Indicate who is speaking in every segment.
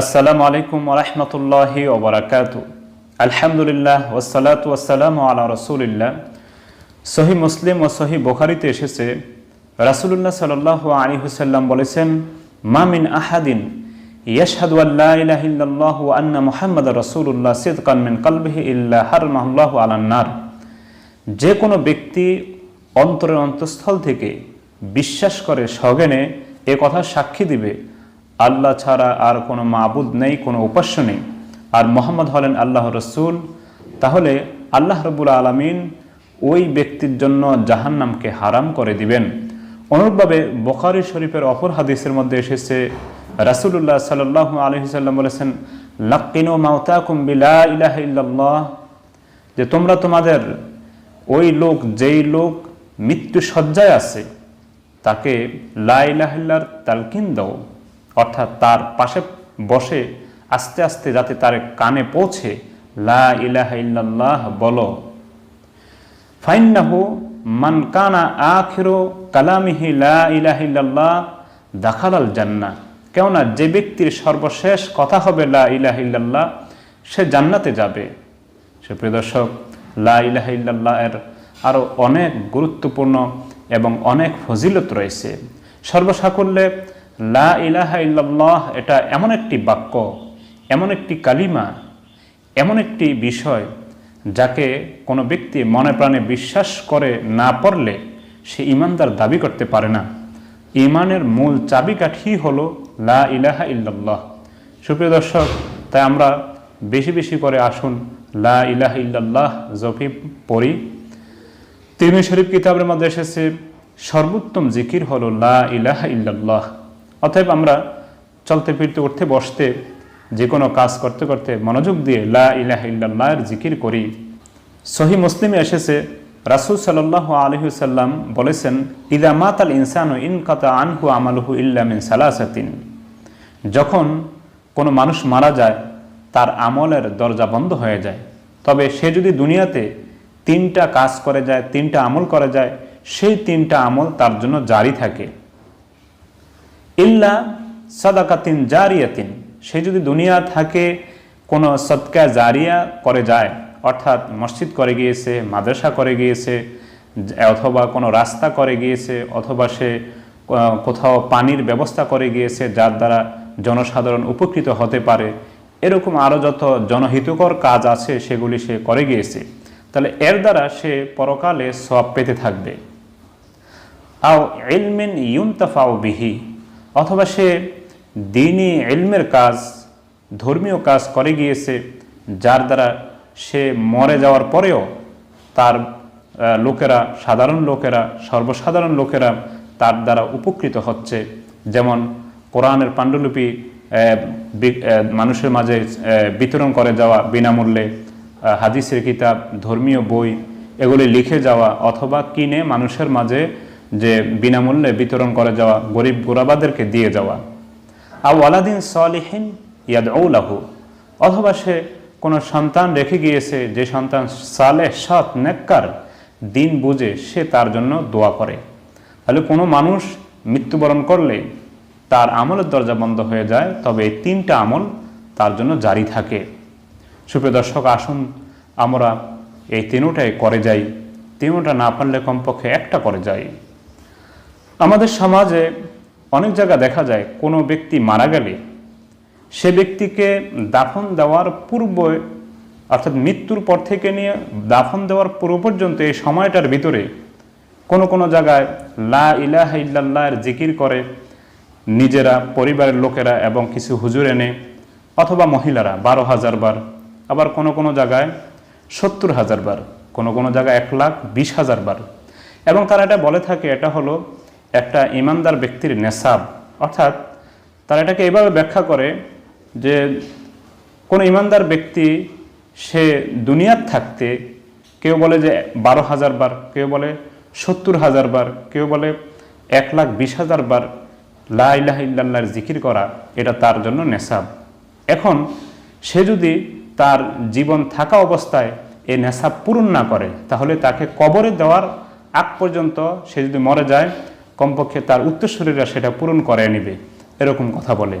Speaker 1: আসসালামু আলাইকুম ওরহমতুল্লাহি ওবরাকাতু আলহামদুলিল্লাহ ওসালাত ওয়াসালাম আলা রসুলিল্লাহ। সহি মুসলিম ও সহি বোখারিতে এসেছে, রাসুলুল্লাহ সাল্লাহ আলী হুসাল্লাম বলেছেন মামিন আহাদিন ইয়াশহাদু আল্লাহ ইলাহা আন্না মুহাম্মাদ রাসূলুল্লাহ সিদকান মিন কলবিহি ইল্লা হারমাহুল্লাহু আলান নার। যে কোনো ব্যক্তি অন্তরের অন্তঃস্থল থেকে বিশ্বাস করে সজ্ঞানে এ কথা সাক্ষী দিবে আল্লাহ ছাড়া আর কোনো মাবুদ নেই, কোনো উপাস্য নেই। আর মোহাম্মদ হলেন আল্লাহ রসুল। তাহলে আল্লাহ রবুল আলমিন ওই ব্যক্তির জন্য জাহান্নামকে হারাম করে দিবেন। অনুরূপভাবে বখারি শরীফের অপর হাদিসের মধ্যে এসেছে, রাসুলুল্লাহ সাল্লাহ আলহিসাল্লাম বলেছেন লাক্কিনো মাউতাকুম বিলা ইলাহ যে তোমরা তোমাদের ওই লোক, যেই লোক মৃত্যু সজ্জায় আছে, তাকে লাইলাহিল্লার তালকিন দাও। অর্থাৎ তার পাশে বসে আস্তে আস্তে যাতে তার কানে পৌঁছে, লা ইলাহা ইল্লাল্লাহ বলো। ফাইন্নাহু মান কানা আখিরো কালামিহি লা ইলাহা ইল্লাল্লাহ দাখালাল জান্নাহ। কেননা যে ব্যক্তির সর্বশেষ কথা হবে লা ইলাহা ইল্লাল্লাহ, সে জান্নাতে যাবে। সে প্রিয় দর্শক, লা ইলাহা ইল্লাল্লাহ এর আরও অনেক গুরুত্বপূর্ণ এবং অনেক ফজিলত রয়েছে। সর্বসাকল্যে লা ইলাহা ইল্লাল্লাহ, এটা এমন একটি বাক্য, এমন একটি কালিমা, এমন একটি বিষয় যাকে কোনো ব্যক্তি মনে প্রাণে বিশ্বাস করে না পড়লে সে ইমানদার দাবি করতে পারে না। ইমানের মূল চাবিকাঠি হলো লা ইলাহা ইল্লাল্লাহ। সুপ্রিয় দর্শক, তাই আমরা বেশি বেশি করে আসুন লা ইলাহা ইল্লাল্লাহ জফি পড়ি। তিরমি শরীফ কিতাবের মধ্যে এসেছে, সর্বোত্তম জিকির হলো লা ইলাহা ইল্লাল্লাহ। অতএব আমরা চলতে ফিরতে, উঠতে, বসতে যে কোনো কাজ করতে করতে মনোযোগ দিয়ে লা ইলাহা ইল্লাল্লাহের জিকির করি। সহি মুসলিমে এসেছে, রাসুল সাল্লাহ আলহিসাল্লাম বলেছেন, ইদা মাত আল ইনসানু ইনকাতা আনহু আমালহু ইল্লামিন সালাসাতিন। যখন কোনো মানুষ মারা যায়, তার আমলের দরজা বন্ধ হয়ে যায়। তবে সে যদি দুনিয়াতে তিনটা কাজ করে যায়, তিনটা আমল করে যায়, সেই তিনটা আমল তার জন্য জারি থাকে। ইল্লা সদাকাতিন জারিয়াতিন। সে যদি দুনিয়া থাকে, কোনো সৎকা জারিয়া করে যায়, অর্থাৎ মসজিদ করে গিয়েছে, মাদ্রাসা করে গিয়েছে, অথবা কোনো রাস্তা করে গিয়েছে, অথবা সে কোথাও পানির ব্যবস্থা করে গিয়েছে, যার দ্বারা জনসাধারণ উপকৃত হতে পারে, এরকম আরও যত জনহিতকর কাজ আছে, সেগুলি সে করে গিয়েছে। তাহলে এর দ্বারা সে পরকালে সব পেতে থাকবে। আও এলমেন ইউমতাফাও বিহি। অথবা সে দিনই এলমের কাজ, ধর্মীয় কাজ করে গিয়েছে, যার দ্বারা সে মরে যাওয়ার পরেও তার লোকেরা, সাধারণ লোকেরা, সর্বসাধারণ লোকেরা তার দ্বারা উপকৃত হচ্ছে। যেমন কোরআনের পাণ্ডুলিপি মানুষের মাঝে বিতরণ করে যাওয়া বিনামূল্যে হাদিসের কিতাব, ধর্মীয় বই, এগুলি লিখে যাওয়া অথবা কিনে মানুষের মাঝে যে বিনামূল্যে বিতরণ করে যাওয়া গরিব গোরাবাদেরকে দিয়ে যাওয়া। আউ আলাদিন সলিহীন ইয়াদ ঔলাহু অথবা সে কোনো সন্তান রেখে গিয়েছে, যে সন্তান সালে সৎ, নেককার, দিন বুঝে সে তার জন্য দোয়া করে। তাহলে কোনো মানুষ মৃত্যুবরণ করলে তার আমলের দরজা বন্ধ হয়ে যায়, তবে এই তিনটা আমল তার জন্য জারি থাকে। সুপ্রিয় দর্শক, আসুন আমরা এই তিনোটাই করে যাই। তিনোটা না পারলে কমপক্ষে একটা করে যাই। আমাদের সমাজে অনেক জায়গা দেখা যায়, কোনো ব্যক্তি মারা গেলে সে ব্যক্তিকে দাফন দেওয়ার পূর্বে, অর্থাৎ মৃত্যুর পর থেকে নিয়ে দাফন দেওয়ার পূর্ব পর্যন্ত এই সময়টার ভিতরে কোনো কোনো জায়গায় লা ইলাহা ইল্লাল্লাহর জিকির করে নিজেরা, পরিবারের লোকেরা এবং কিছু হুজুর এনে অথবা মহিলারা বারো হাজার বার, আবার কোনো কোনো জায়গায় সত্তর হাজার বার, কোনো কোনো জায়গায় এক লাখ বিশ হাজার বার। এবং তারা এটা বলে থাকে, এটা হলো একটা ইমানদার ব্যক্তির নেশাব। অর্থাৎ তারা এটাকে এভাবে ব্যাখ্যা করে যে কোনো ইমানদার ব্যক্তি, সে দুনিয়ার থাকতে কেউ বলে যে বারো হাজার বার, কেউ বলে সত্তর হাজার বার, কেউ বলে এক লাখ বিশ হাজার বার লাহ জিকির করা, এটা তার জন্য নেশাব। এখন সে যদি তার জীবন থাকা অবস্থায় এই নেশাব পূরণ না করে, তাহলে তাকে কবরে দেওয়ার আগ পর্যন্ত সে যদি মরে যায় কমপক্ষে তার উত্তরসূরীরা সেটা পূরণ করে নিবে, এরকম কথা বলে।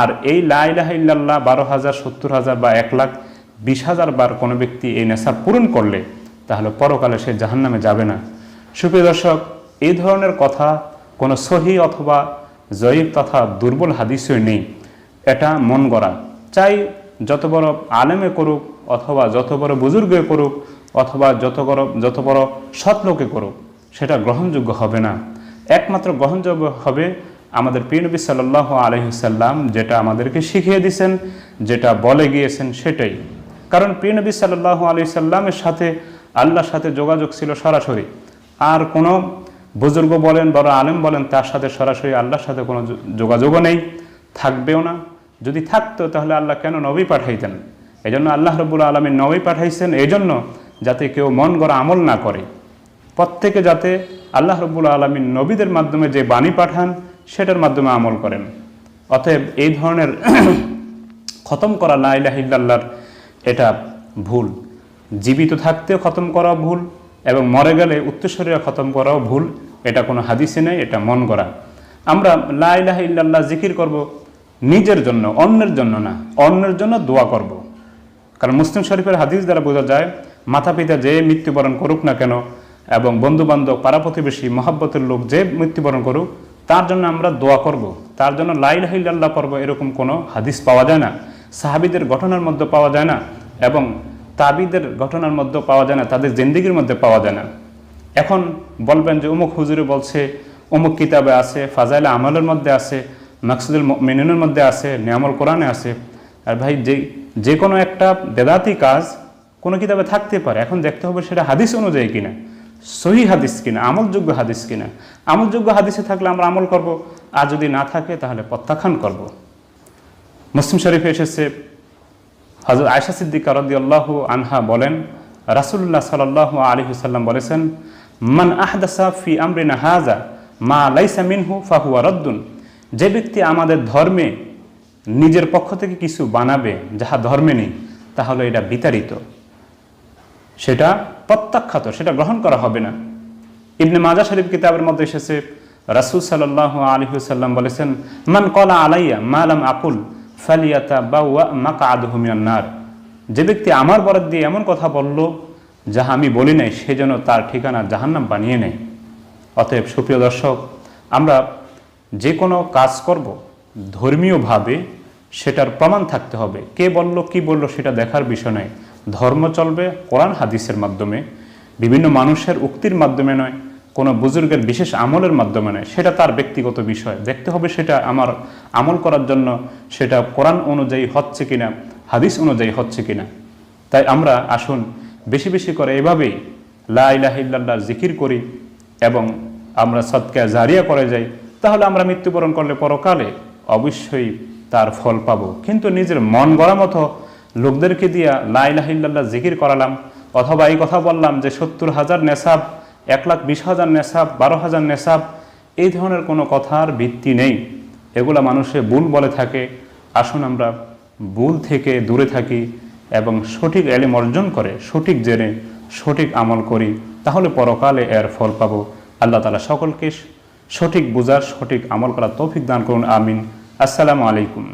Speaker 1: আর এই লাইলাহ ইল্লাল্লাহ বারো হাজার, সত্তর হাজার বা এক লাখ, বিশ হাজার বার কোনো ব্যক্তি এই নেশাব পূরণ করলে, তাহলে পরকালে সে জাহান্নামে যাবে না। সুপ্রিয় দর্শক এই ধরনের কথা কোনো সহি অথবা জয়ীব তথা দুর্বল হাদিসই নেই। এটা মন গড়া। চাই যত বড় আলেমে করুক অথবা যত বড় বুজুর্গে করুক অথবা যত বড় যত বড় সৎ লোকে করুক, সেটা গ্রহণযোগ্য হবে না। একমাত্র গ্রহণযোগ্য হবে আমাদের প্রিয়নবী সাল্লাহ আলহিসাল্লাম যেটা আমাদেরকে শিখিয়ে দিয়েছেন, যেটা বলে গিয়েছেন সেটাই। কারণ প্রিয়নবী সাল্লাহ আলি সাল্লামের সাথে আল্লাহর সাথে যোগাযোগ ছিল সরাসরি। আর কোনো বুজুর্গ বলেন, বড় আলেম বলেন, তার সাথে সরাসরি আল্লাহর সাথে কোনো যোগাযোগও নেই, থাকবেও না। যদি থাকতো, তাহলে আল্লাহ কেন নবী পাঠাইতেন? এই জন্য আল্লাহ রবুল আলমীর নবী পাঠাইছেন এই জন্য যাতে কেউ মন গড়া আমল না করে। প্রত্যেকে যাতে আল্লাহ রব্বুল আলমীর নবীদের মাধ্যমে যে বাণী পাঠান, সেটার মাধ্যমে আমল করেন। অতএব এই ধরনের খতম করা লাইলাহিল্লাহর এটা ভুল। জীবিত থাকতেও খতম করা ভুল এবং মরে গেলে উত্তরস্বরীরা খতম করাও ভুল। এটা কোনো হাদিসে নেই, এটা মন করা আমরা লাইলাহ ইল্লাল্লাহ জিকির করব নিজের জন্য, অন্যের জন্য না, অন্যের জন্য দোয়া করব। কারণ মুসলিম শরীফের হাদিস দ্বারা বোঝা যায় মাতা পিতা যে মৃত্যুবরণ করুক না কেন এবং বন্ধু বান্ধব পাড়া প্রতিবেশী মহাব্বতের লোক যে মৃত্যুবরণ করুক, তার জন্য আমরা দোয়া করব। তার জন্য লাইলাহিল্লাহ পর্ব এরকম কোনো হাদিস পাওয়া যায় না। সাহাবিদের ঘটনার মধ্যে পাওয়া যায় না এবং তাবিদের ঘটনার মধ্যে পাওয়া যায় না, তাদের জিন্দিগির মধ্যে পাওয়া যায় না। এখন বলবেন যে অমুক হুজুরে বলছে অমুক কিতাবে আছে, ফাজাইল আমলের মধ্যে আছে, মাকসুদুল মিনুনের মধ্যে আছে, নিয়ামল কোরআনে আছে। আর ভাই, যে যে কোনো একটা বেদাতি কাজ কোনো কিতাবে থাকতে পারে, এখন দেখতে হবে সেটা হাদিস অনুযায়ী কিনা। সহি হাদিস কিনা, আমলযোগ্য হাদিস কিনা? আমলযোগ্য হাদিসে থাকলে আমরা আমল করব, আর যদি না থাকে তাহলে প্রত্যাখ্যান করব। মুসলিম শরীফে এসেছে হজরত আয়সা সিদ্দিকা রদিয়াল্লাহু আনহা বলেন রাসুল্লাহ সাল্লাহ আলী হুসাল্লাম বলেছেন, মান আহদাসা ফি আমরিনা হাজা মা লাইসা মিনহু ফাহুয়া রদ্দুন। যে ব্যক্তি আমাদের ধর্মে নিজের পক্ষ থেকে কিছু বানাবে যাহা ধর্মে নেই, তাহলে এটা বিতাড়িত। সেটা প্রত্যাখ্যাত, সেটা গ্রহণ করা হবে না। ইবনে মাজা শরীফ কিতাবের মধ্যে এসেছে, রাসুল সাল্লাহ আলী হুসাল্লাম বলেছেন, মান কলা আলাইয়া মালাম আকুল ফালিয়াতা বা ওয়া মাকা আদহুমিয়ান্নার যে ব্যক্তি আমার বরাদ দিয়ে এমন কথা বলল, যাহা আমি বলি নাই, সে যেন তার ঠিকানা জাহান্নাম বানিয়ে নেয়। অতএব সুপ্রিয় দর্শক, আমরা যে কোনো কাজ করব ধর্মীয়ভাবে, সেটার প্রমাণ থাকতে হবে। কে বলল, কি বলল, সেটা দেখার বিষয় নয়। ধর্ম চলবে, কোরআন, হাদিসের মাধ্যমে। বিভিন্ন মানুষের উক্তির মাধ্যমে নয়, কোনো বুজুর্গের বিশেষ আমলের মাধ্যমে নয়। সেটা তার ব্যক্তিগত বিষয়। দেখতে হবে সেটা আমার আমল করার জন্য, সেটা কোরআন অনুযায়ী হচ্ছে কিনা, হাদিস অনুযায়ী হচ্ছে কিনা। তাই আমরা আসুন, বেশি বেশি করে এভাবেই লা ইলাহা ইল্লাল্লাহ জিকির করি এবং আমরা সৎকা জারিয়া করে যাই। তাহলে আমরা মৃত্যুবরণ করলে পরকালে অবশ্যই তার ফল পাবো। কিন্তু নিজের মন গড়া মতো লোকদেরকে দিয়া লা ইলাহা জিকির করালাম, অথবা এই কথা বললাম যে সত্তর হাজার নেশাব, এক লাখ বিশ হাজার নেশাব, বারো হাজার নেশাব, এই ধরনের কোনো কথার ভিত্তি নেই। এগুলা মানুষে ভুল বলে থাকে। আসুন আমরা ভুল থেকে দূরে থাকি এবং সঠিক এলিম অর্জন করে, সঠিক জেনে, সঠিক আমল করি, তাহলে পরকালে এর ফল পাবো। আল্লাহ তালা সকলকে সঠিক বুঝার, সঠিক আমল করার তৌফিক দান করুন। আমিন। আসসালামু আলাইকুম।